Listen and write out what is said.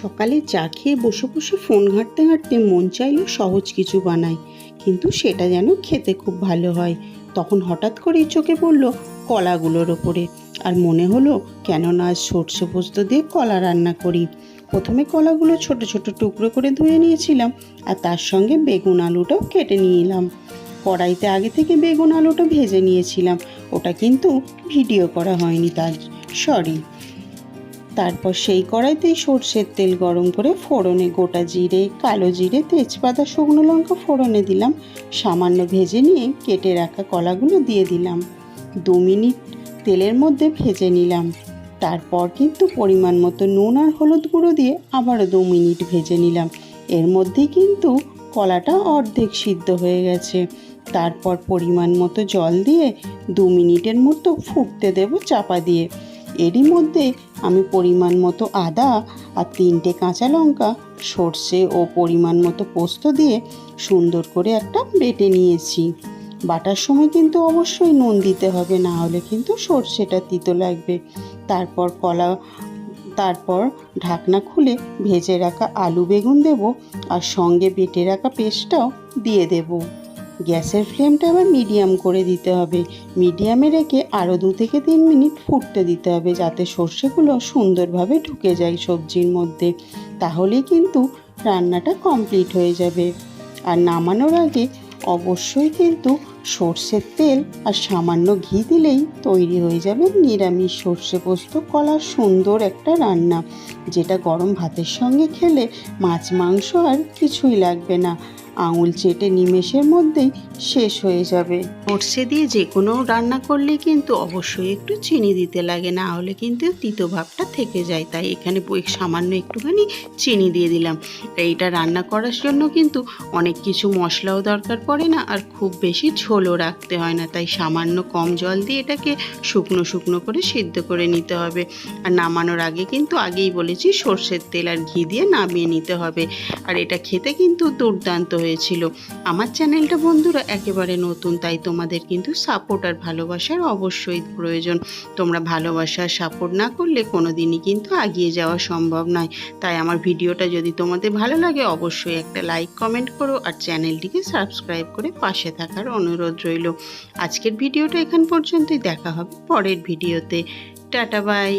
সকালে চা খেয়ে বসে বসে ফোন ঘাঁটতে ঘাঁটতে মন চাইলো সহজ কিছু বানাই। কিন্তু সেটা যেন খেতে খুব ভালো হয়। তখন হঠাৎ করেই চোখে পড়ল কলাগুলোর ওপরে। আর মনে হলো কেন না আজ সর্ষে পোস্ত দিয়ে কলা রান্না করি। প্রথমে কলাগুলো ছোট ছোট টুকরো করে ধুয়ে নিয়েছিলাম, আর তার সঙ্গে বেগুন আলুটাও কেটে নিলাম কড়াইতে আগে থেকে বেগুন আলুটা ভেজে নিয়েছিলাম। ওটা কিন্তু ভিডিও করা হয়নি তার। সরি। তারপর সেই কড়াইতেই সর্ষের তেল গরম করে ফোড়নে গোটা জিরে, কালো জিরে, তেজপাতা, শুকনো লঙ্কা ফোড়নে দিলাম। সামান্য ভেজে নিয়ে কেটে রাখা কলাগুলো দিয়ে দিলাম। দু মিনিট তেলের মধ্যে ভেজে নিলাম। তারপর কিন্তু পরিমাণ মতো নুন আর হলুদ গুঁড়ো দিয়ে আবারও দু মিনিট ভেজে নিলাম। এর মধ্যেই কিন্তু কলাটা অর্ধেক সিদ্ধ হয়ে গেছে। তারপর পরিমাণ মতো জল দিয়ে দু মিনিটের মতো ফুটতে দেব চাপা দিয়ে। এরই মধ্যে আমি পরিমাণ মতো আদা আর তিনটে কাঁচা লঙ্কা, সর্ষে ও পরিমাণ মতো পোস্ত দিয়ে সুন্দর করে একটা বেটে নিয়েছি। বাটার সময় কিন্তু অবশ্যই নুন দিতে হবে, না হলে কিন্তু সর্ষেটা তিতো লাগবে। তারপর কলা, তারপর ঢাকনা খুলে ভেজে রাখা আলু বেগুন দেব আর সঙ্গে বেটে রাখা পেস্টটাও দিয়ে দেব। গ্যাসের ফ্লেমটা আবার মিডিয়াম করে দিতে হবে। মিডিয়ামে রেখে আরও দু থেকে তিন মিনিট ফুটতে দিতে হবে যাতে সর্ষেগুলো সুন্দরভাবে ঢুকে যায় সবজির মধ্যে। তাহলেই কিন্তু রান্নাটা কমপ্লিট হয়ে যাবে। আর নামানোর আগে অবশ্যই কিন্তু সর্ষের তেল আর সামান্য ঘি দিলেই তৈরি হয়ে যাবে নিরামিষ সর্ষে পোস্ত কলার সুন্দর একটা রান্না। যেটা গরম ভাতের সঙ্গে খেলে মাছ, মাংস আর কিছুই লাগবে না। আঙুল চেটে নিমেষের মধ্যেই শেষ হয়ে যাবে। সর্ষে দিয়ে যে কোনো রান্না করলে কিন্তু অবশ্যই একটু চিনি দিতে লাগে, না হলে কিন্তু তিতো ভাবটা থেকে যায়। তাই এখানে সামান্য একটুখানি চিনি দিয়ে দিলাম। এইটা রান্না করার জন্য কিন্তু অনেক কিছু মশলাও দরকার পড়ে না, আর খুব বেশি ঝোলও রাখতে হয় না। তাই সামান্য কম জল দিয়ে এটাকে শুকনো শুকনো করে সিদ্ধ করে নিতে হবে। আর নামানোর আগে কিন্তু আগেই বলেছি সর্ষের তেল আর ঘি দিয়ে নামিয়ে নিতে হবে। আর এটা খেতে কিন্তু দুর্দান্ত হয়েছিল। আমার চ্যানেলটা বন্ধুরা একেবারে নতুন, তাই তোমাদের কিন্তু সাপোর্ট আর ভালোবাসার অবশ্যই প্রয়োজন। তোমরা ভালোবাসা সাপোর্ট না করলে কোনো দিনই কিন্তু এগিয়ে যাওয়া সম্ভব নয়। তাই আমার ভিডিওটা যদি তোমাদের ভালো লাগে, অবশ্যই একটা লাইক কমেন্ট করো আর চ্যানেলটিকে সাবস্ক্রাইব করে পাশে থাকার অনুরোধ রইল। আজকের ভিডিওটা এখান পর্যন্তই, দেখা হবে পরের ভিডিওতে। Tata bye